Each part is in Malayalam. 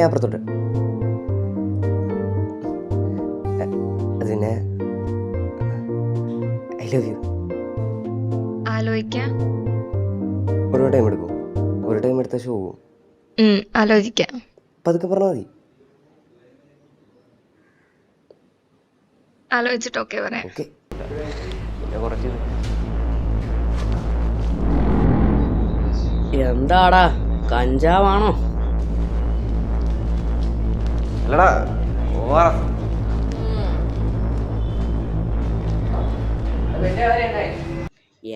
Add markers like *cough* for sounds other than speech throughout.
ഞാൻ അപ്പുറത്തോട്ട് പിന്നെ ഐ ലവ് യു. ആലോചിക്കാം. ഒരു ടൈം എടുക്കും. ഒരു ടൈം എടുത്ത ഷോ പോകും ആലോചിക്കാം. പതുക്കെ പറഞ്ഞാൽ മതി. ആലോചിച്ചിട്ട് ഓക്കെ പറയാം. ഓക്കെ പിന്നെ കുറച്ച് എന്താടാ കഞ്ചാവാണോ? അല്ലടാ ഓവറ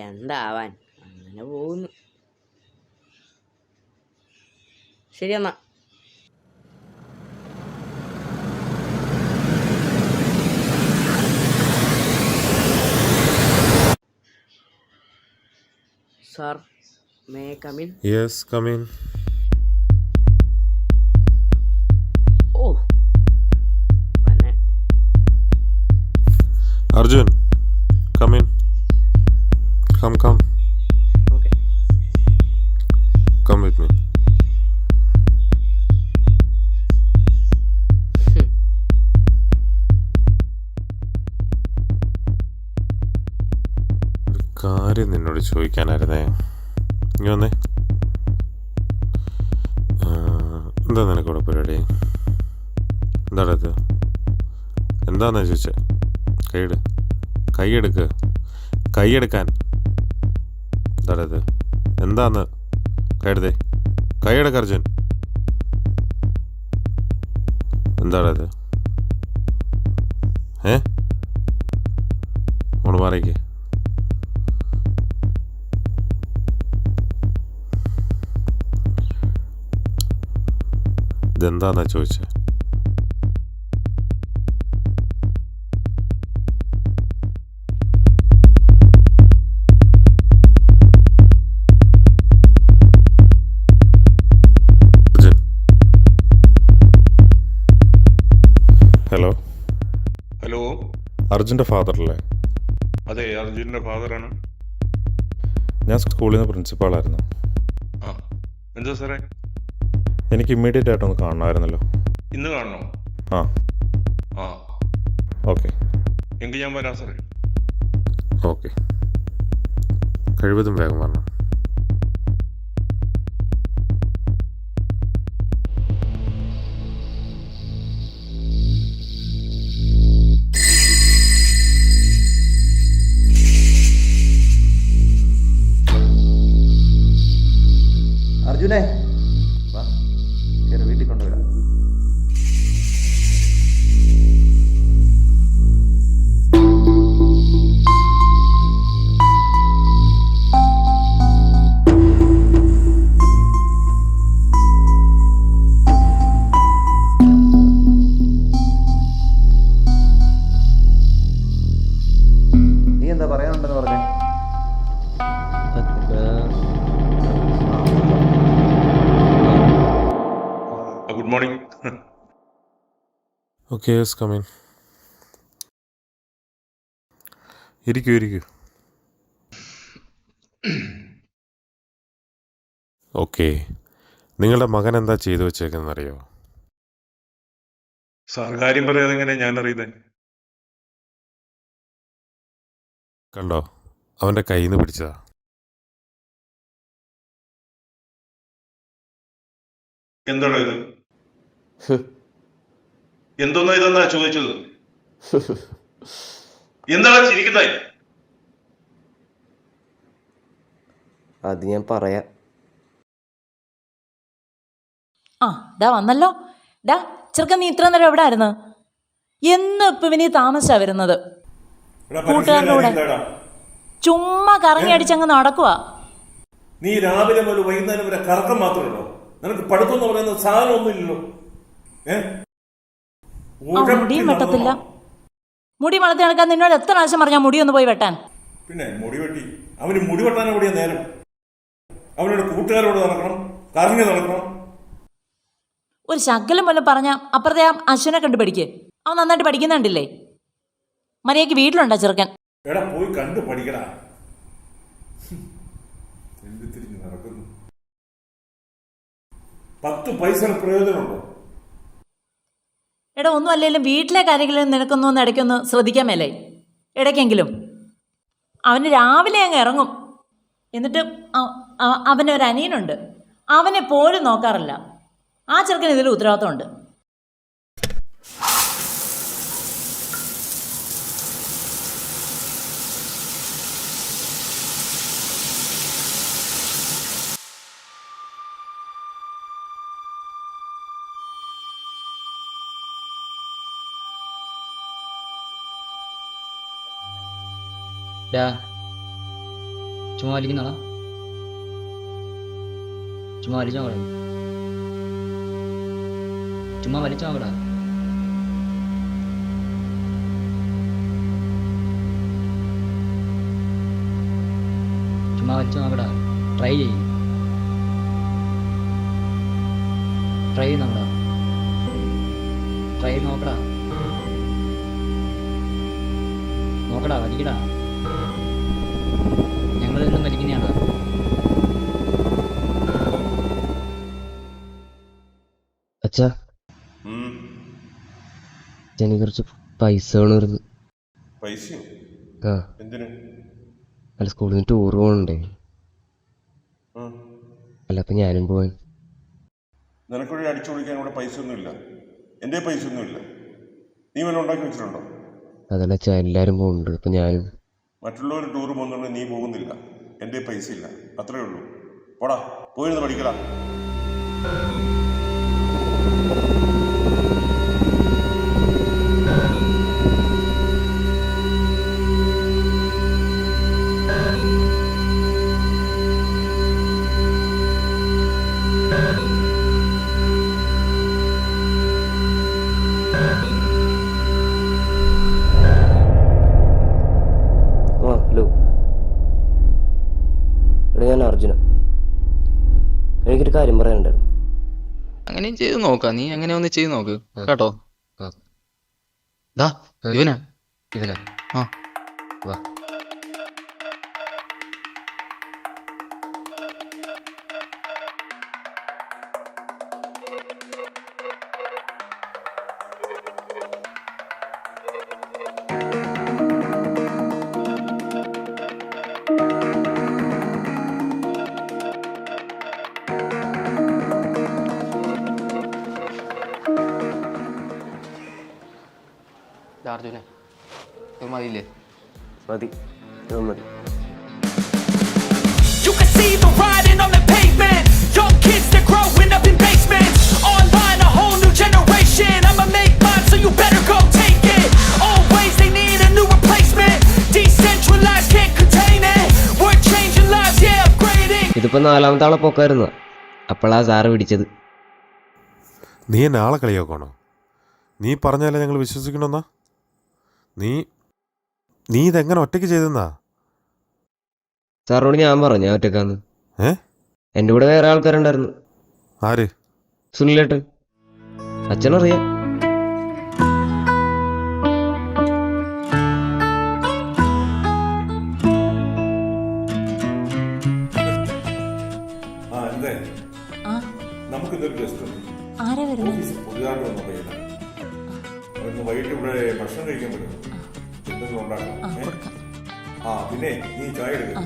എന്താവാൻ? അങ്ങനെ പോകുന്നു. ശരി എന്നാ. Sir may come in yes come ചോദിക്കാനായിരുന്നേ? ഇനി വന്നേ. എന്താ നിനക്കൂടെ പരിപാടി? എന്താടാ ഇത്? എന്താന്നാ ചോദിച്ചേ? കൈയെടു. കൈയെടുക്ക്. കൈയെടുക്കാൻ. എന്താടാ ഇത്? എന്താന്ന്? കൈയെടുത്തേ. കൈയെടുക്ക അർജുൻ. എന്താടാ ഏ? അങ്ങോട്ട് മാറിക്ക്. ഇതെന്താന്നാ ചോദിച്ചത് ഹലോ. ഹലോ. അർജുന്റെ ഫാദർ അല്ലേ അതെ അർജുന്റെ ഫാദറാണ്. ഞാൻ സ്കൂളിൽ നിന്ന് പ്രിൻസിപ്പാളായിരുന്നു. ആ എന്താ സാറേ? എനിക്ക് ഇമ്മീഡിയറ്റ് ആയിട്ടൊന്ന് കാണണമായിരുന്നല്ലോ. ഇന്ന് കാണണോ? ആ. ആ. ഓക്കെ. എങ്കിൽ ഞാൻ വരാം സാറേ ഓക്കെ. കഴിവതും വേഗം വരണം. ഓക്കെ യെസ് കമീൻ ഇരിക്കൂ ഇരിക്കൂ. ഓക്കെ നിങ്ങളുടെ മകൻ എന്താ ചെയ്തു വെച്ചേക്കുന്നറിയോ സാർ കാര്യം പറയാതെ എങ്ങനെ ഞാൻ അറിയുന്നത് കണ്ടോ? അവന്റെ കയ്യിൽ നിന്ന് പിടിച്ചതാ. എന്താണ് ഇത്? എന്തോന്നാ ഇതെന്നാ ചോദിച്ചത്? *laughs* എന്താണ് ചിരിക്കുന്നത്? അത് ഞാൻ പറയാം. ആ ഡാ വന്നല്ലോ. ഡാ ചെറുക്കൻ നീ ഇത്ര നേരം എവിടെ ആയിരുന്നു എന്നും ഇപ്പൊ ഇനി താമസിച്ചാ വരുന്നത്. കൂട്ടുകാരനോട് കൂടെ. ചുമ്മാ കറങ്ങി അടിച്ചങ്ങ് നടക്കുവാ. നീ രാവിലെ മുതൽ വൈകുന്നേരം വരെ കറക്കം മാത്രമേ ഉള്ളൂ. നിനക്ക് പഠിത്തം എന്ന് പറയുന്ന സാധനമൊന്നുമില്ലല്ലോ ഏ? ആ മുടിയും വെട്ടത്തില്ല. മുടി വളർത്തി നടക്കാൻ നിന്നോട് എത്ര പ്രാവശ്യം പറഞ്ഞാൽ മുടി ഒന്ന് പോയി വെട്ടാൻ? പിന്നെ മുടി വെട്ടി. അവന് മുടി വെട്ടാൻ കൂടിയ നേരം. അവനോട് കൂട്ടുകാരോട് നടക്കണം. കറങ്ങി നടക്കണം. ഒരു ശകലം പോലും പറഞ്ഞ അപ്പുറത്തെ ആ അശ്വനെ കണ്ടു പഠിക്ക് അവൻ നന്നായിട്ട് പഠിക്കുന്നുണ്ടല്ലേ? മര്യാദയ്ക്ക് വീട്ടിലുണ്ടോ ചെറുക്കൻ? എടാ പോയി കണ്ടു പഠിക്കടാ. പത്ത് പൈസ പ്രയോജനമുണ്ടോ? എടാ ഒന്നും അല്ലെങ്കിലും വീട്ടിലെ കാര്യങ്ങളിൽ നിനക്കൊന്നും ഒന്ന് ഇടയ്ക്കൊന്ന് ശ്രദ്ധിക്കാൻ മേലേ. ഇടയ്ക്കെങ്കിലും. അവന് രാവിലെ അങ്ങ് ഇറങ്ങും. എന്നിട്ട് അ- അ- അവനൊരു അനിയനുണ്ട് അവനെ പോലും നോക്കാറില്ല. ആ ചെറുക്കൻ ഇതിൽ ഉത്തരവാദിത്തമുണ്ട് ഡാ ചുമ്മാ വലിക്കുന്നാളാ ചുമ്മാ വലിച്ചോ അവിടെ ചുമ്മാ ചുമ്മാ ട്രൈ ചെയ്യും. ട്രൈ ട്രൈ നോക്കടാ. നോക്കടാ വലിക്കടാ. അച്ഛാ എനിക്ക് കുറച്ച് പൈസ വേണമായിരുന്നു പൈസയോ? ആ. എന്തിനു? അല്ല സ്കൂളിൽ നിന്ന് ടൂർ പോകണ്ടേ. അല്ല അപ്പൊ ഞാനും പോവാൻ. നിനക്കൊരു അടിച്ചു പൊളിക്കാൻ ഇവിടെ പൈസ ഒന്നുമില്ല എന്റെ പൈസ ഒന്നുമില്ല നീ വല്ല ഉണ്ടാക്കി വെച്ചിട്ടുണ്ടോ? അതല്ല അച്ഛാ എല്ലാരും പോകുന്നുണ്ട്. അപ്പം ഞാനും. മറ്റുള്ളവർ ടൂർ പോകുന്നുണ്ട് നീ പോകുന്നില്ല. എന്റെ പൈസ ഇല്ല അത്രേ ഉള്ളൂ. പോടാ പോയിരുന്ന് പഠിക്കടാ. ആ ചെയ്ത് നോക്കാം. നീ അങ്ങനെ ഒന്ന് ചെയ്ത് നോക്ക്. കേട്ടോ? ഇവനാ. ഇവനാ ആ. വാ. അർജുനെ ഇത് മതിയില്ലേ മതി മതി You can see the riding on the pavement. Young kids, they're growing up in basements. Online, a whole new generation. I'ma make mine, so you better go take it. Always, they need a new replacement. Decentralized, can't contain it. We're changing lives, yeah, upgrading. ഇതിപ്പോ നാലാമത്തെ ആളെ പോക്കായിരുന്നു അപ്പോഴാ സാറ് പിടിച്ചത് നീ എന്നെ ആളെ കളിയാക്കണോ നീ പറഞ്ഞാലേ ഞങ്ങൾ വിശ്വസിക്കണമെന്നാ നീ നീ ഇതെങ്ങനെ ഒറ്റയ്ക്ക് ചെയ്തെന്നാ? സാറിനോട് ഞാൻ പറഞ്ഞു ഞാൻ ഒറ്റക്കാന്ന് ഏ? എന്റെ കൂടെ വേറെ ആൾക്കാരുണ്ടായിരുന്നു. ആര്? സുനിലേട്ട് അച്ഛനറിയാം. നമുക്കിതൊരു ഗസ്റ്റ് ആരാ വരുന്നത്? പുതിയതായിട്ട് വന്ന പയ്യൻ വൈകിട്ട് ഇവിടെ ഭക്ഷണം കഴിക്കാൻ പറ്റും. എന്തെങ്കിലും ഉണ്ടാക്കണം. ആ പിന്നെ നീ ചായ എടുക്കും.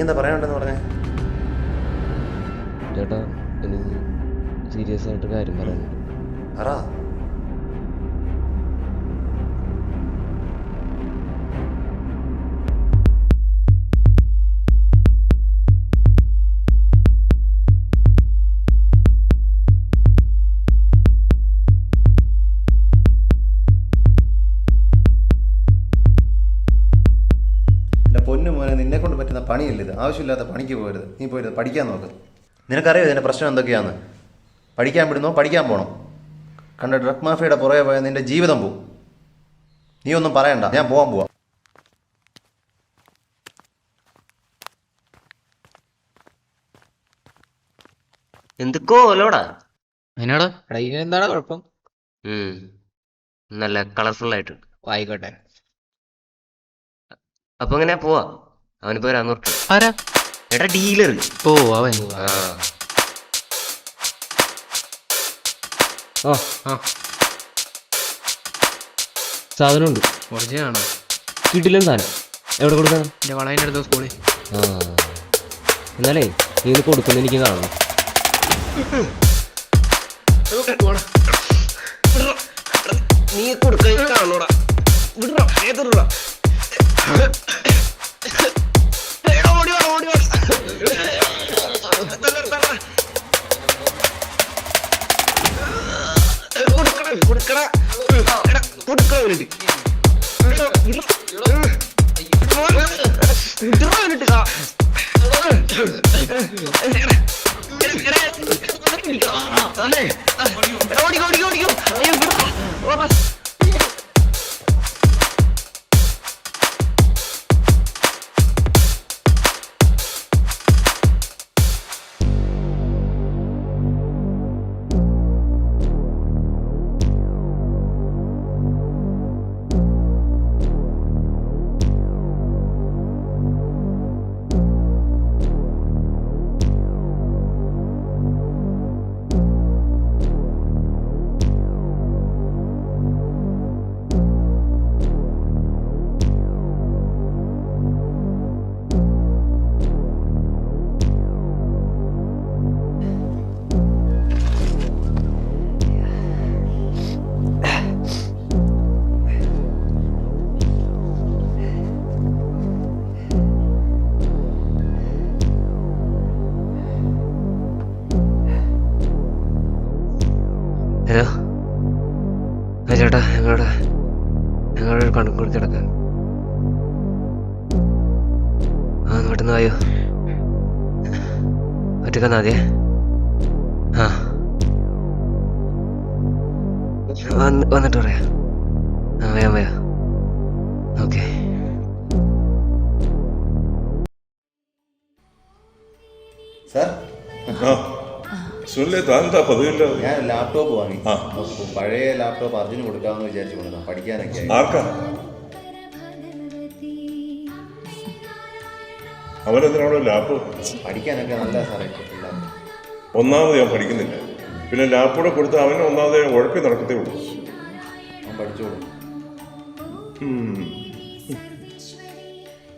നീ എന്താ പറയാനുണ്ടെന്ന് പറഞ്ഞേ? ചേട്ടാ സീരിയസ് ആയിട്ട് കാര്യം പറയാനുണ്ട്. അറാ ആവശ്യമില്ലാത്ത പണിക്ക് പോകരുത്. നീ പോരുത് പഠിക്കാൻ നോക്ക്. നിനക്കറിയോ ഇതിന്റെ പ്രശ്നം എന്തൊക്കെയാണ് പഠിക്കാൻ വിടുന്നോ? പഠിക്കാൻ പോകണം കണ്ട ഡ്രഗ് മാഫിയുടെ പുറകെ പോയാൽ നിന്റെ ജീവിതം പോവും. നീ ഒന്നും പറയണ്ട. ഞാൻ പോകാൻ പോവാം. എന്തൊക്കോ അല്ലോടാ അതിനാടാ എടാ കുഴപ്പം? നല്ല കളർഫുൾ ആയിട്ടുണ്ട്. ആയിക്കോട്ടെ. അപ്പൊ അങ്ങനെ പോവാ? അവനിപ്പോ ഒരു അന്നൂറ് ആരാ? എടാ ഡീലർ. ഓ അവൻ. ഓ ആ സാധനമുണ്ട്. ഒറിജിനാണോ കിട്ടില്ല സാധനം. എവിടെ കൊടുക്കണം? എന്റെ വളവിന്റെ അടുത്ത സ്കൂളിൽ. ആ. എന്നാലേ നീ ഇത് കൊടുക്കുന്ന എനിക്ക് കാണണം. നീ കൊടുക്കാൻ കാണോടാ. വിടറ ഏതൊരു ഓടിക്കോ ഓടിക്കോ ഓടിക്കോ അയ്യോ ഓ ബസ് ഹലോ? ആ ചേട്ടാ ഞങ്ങളുടെ ഞങ്ങളുടെ ഒരു കണക്ക് കൊടുത്ത് ആ ഒന്ന് പെട്ടെന്ന് വായോ. ഒറ്റക്കാ മതിയേ. ആ. വന്ന് വന്നിട്ട് പറയാം. ആ വയാം. സുനിലെ താൻ എന്താ പതിവില്ലാതെ ഞാൻ ലാപ്ടോപ്പ് വാങ്ങി. ആ. അപ്പൊ പഴയ ലാപ്ടോപ്പ് അർജുന് കൊടുക്കാമെന്ന് വിചാരിച്ചു കൊണ്ടുവന്ന പഠിക്കാനൊക്കെ. ആർക്കാ? അവനെന്തിനാണോ ലാപ്പ് പഠിക്കാനൊക്കെ നല്ല സാറേ എല്ലാം ഒന്നാമത് ഞാൻ പഠിക്കുന്നില്ല. പിന്നെ ലാപ്ടോപ്പ് കൊടുത്ത് അവന് ഒന്നാമത് ഉഴപ്പി നടക്കത്തേ ഉള്ളൂ. ഞാൻ പഠിച്ചോളൂ. ഉം.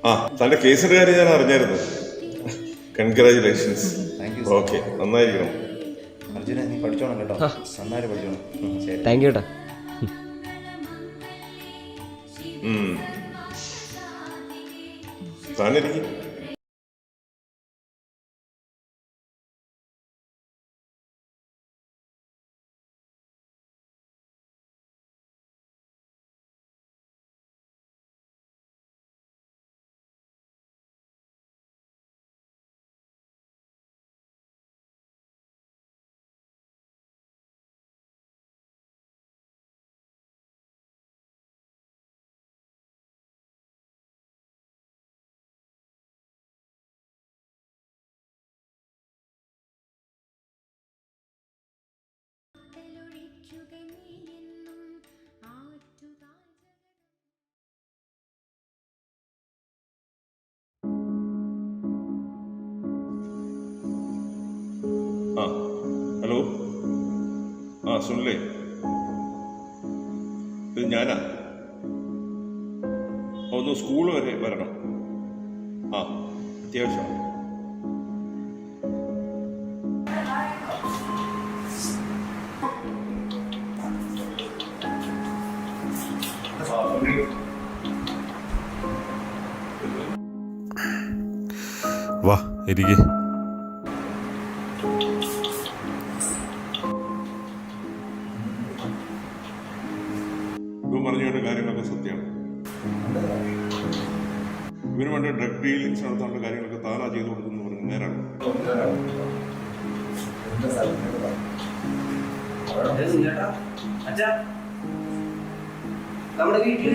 ആ തന്റെ കേസിന്റെ കാര്യം ഞാൻ അറിഞ്ഞായിരുന്നു. കൺഗ്രാചുലേഷൻസ് താങ്ക് യു ഓക്കെ നന്നായിരിക്കണം. അർജുന നീ പഠിച്ചോണം കേട്ടോ. നന്നായിട്ട് പഠിച്ചോണം. താങ്ക് യു ചേട്ടാ ഉം. താനിരിക്കും ആ ഹലോ? ആ സുനിലേ. ഇത് ഞാനാ. ഒന്ന് സ്കൂൾ വരെ വരണം. ആ അത്യാവശ്യമാണ്. ഇരിക്കേ. കാര്യങ്ങളൊക്കെ സത്യമാണ്. ഇവന് വേണ്ട ഡ്രഗ് ഡീലിങ്സ് നടത്താനുള്ള കാര്യങ്ങളൊക്കെ താനാ ചെയ്തു കൊടുക്കുന്നു പറഞ്ഞു നേരാണ്. നമ്മുടെ വീട്ടിൽ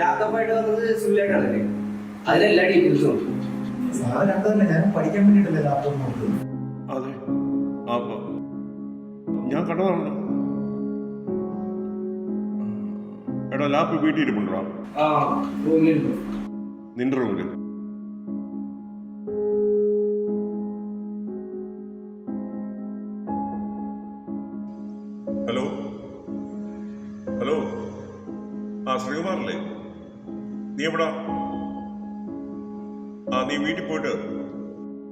ലാപ്ടോപ്പായിട്ട് വന്നത് സിമിലേറ്റ് ആണല്ലേ അതിലെല്ലാ ഡീറ്റെയിൽസും ഉണ്ട്. പഠിക്കാൻ വേണ്ടിയിട്ടല്ലേ ലാപ്ടോപ്പ് നോക്കുന്നത്. അതെ. ഞാൻ കണ്ടതാണല്ലോ. എടാ ലാപ്പ് വീട്ടിൽ ഇരിപ്പുണ്ടോ നിന്റെ റൂമിൽ ഹലോ? ഹലോ? ആ ശ്രീകുമാറല്ലേ? നീ എവിടാ? ആ നീ വീട്ടിൽ പോയിട്ട്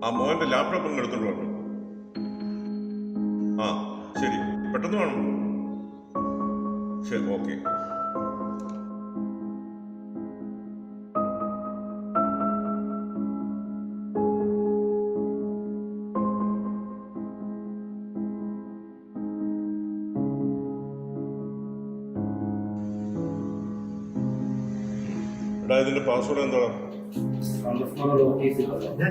ആ മോഹന്റെ ലാപ്ടോപ്പ് അങ്ങ് എടുത്തോണ്ട് വേണം ആ ശരി. പെട്ടെന്ന് വേണം. ശരി ഓക്കെ. ഇതിന്റെ പാസ്വേഡ് എന്താണ് എടാ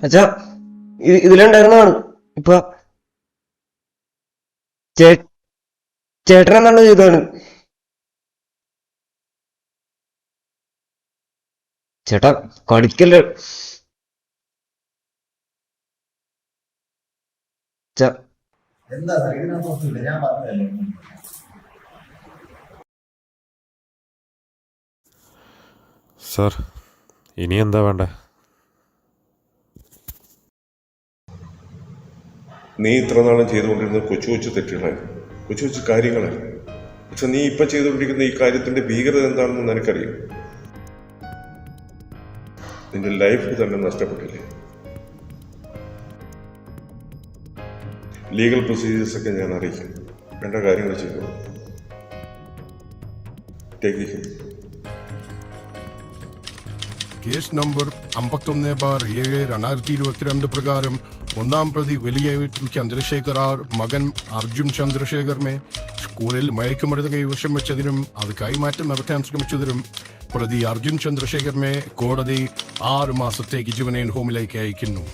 അച്ഛാ ഇത് ഇതിലുണ്ടായിരുന്നതാണ്. ഇപ്പൊ ചേ- ചേട്ടൻ എന്താണ് ചെയ്തതാണ്? ചേട്ടാ കളിക്കല്ലേ എന്താ സാർ ഇതിനകത്തൊന്നുമില്ല ഞാൻ പറഞ്ഞതല്ലേ. സാർ ഇനി എന്താ വേണ്ടേ? നീ ഇത്ര നാളും ചെയ്തുകൊണ്ടിരുന്നത് കൊച്ചു കൊച്ചു തെറ്റുകളായിരുന്നു. കൊച്ചു കൊച്ചു കാര്യങ്ങളായിരുന്നു. പക്ഷെ നീ ഇപ്പം ചെയ്തുകൊണ്ടിരിക്കുന്ന ഈ കാര്യത്തിന്റെ ഭീകരത എന്താണെന്ന് നിനക്കറിയാം? നിന്റെ ലൈഫ് തന്നെ നഷ്ടപ്പെട്ടില്ലേ? ലീഗൽ പ്രൊസീജിയേഴ്സ് ഒക്കെ ഞാൻ അറിയിക്കും. വേണ്ട കാര്യങ്ങൾ ചെയ്തു. കേസ് നമ്പർ അമ്പത്തൊന്ന് ബാർ ഏഴ് രണ്ടായിരത്തി ഇരുപത്തിരണ്ട് പ്രകാരം ഒന്നാം പ്രതി വലിയ ചന്ദ്രശേഖർ ആർ മകൻ അർജുൻ ചന്ദ്രശേഖറിനെ സ്കൂളിൽ മയക്കുമരുന്ന് കൈവശം വെച്ചതിനും അത് കൈമാറ്റം നടത്താൻ ശ്രമിച്ചതിനും പ്രതി അർജുൻ ചന്ദ്രശേഖറിനെ കോടതി ആറു മാസത്തേക്ക് ജുവനൈൻ ഹോമിലേക്ക് അയക്കുന്നു.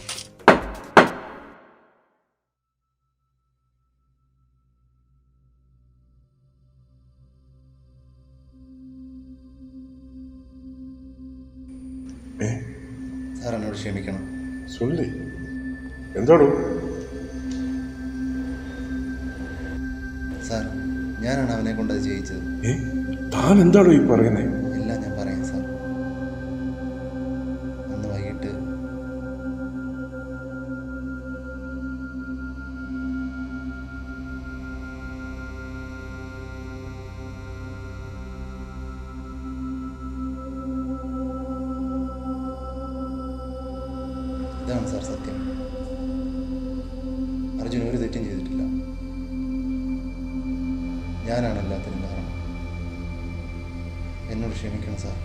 എന്താണോ സാർ ഞാനാണ് അവനെ കൊണ്ട് അത് ചെയ്യിച്ചത്. ഏ? താൻ എന്താണോ ഈ പറയുന്നത് എല്ലാം ഞാൻ പറയാം സാർ. അന്ന് വൈകിട്ട് ഇതാണ് സാർ സത്യം. ഞാനാണ് എല്ലാത്തിനും കാരണം. എന്നോട് ക്ഷമിക്കണം സാർ.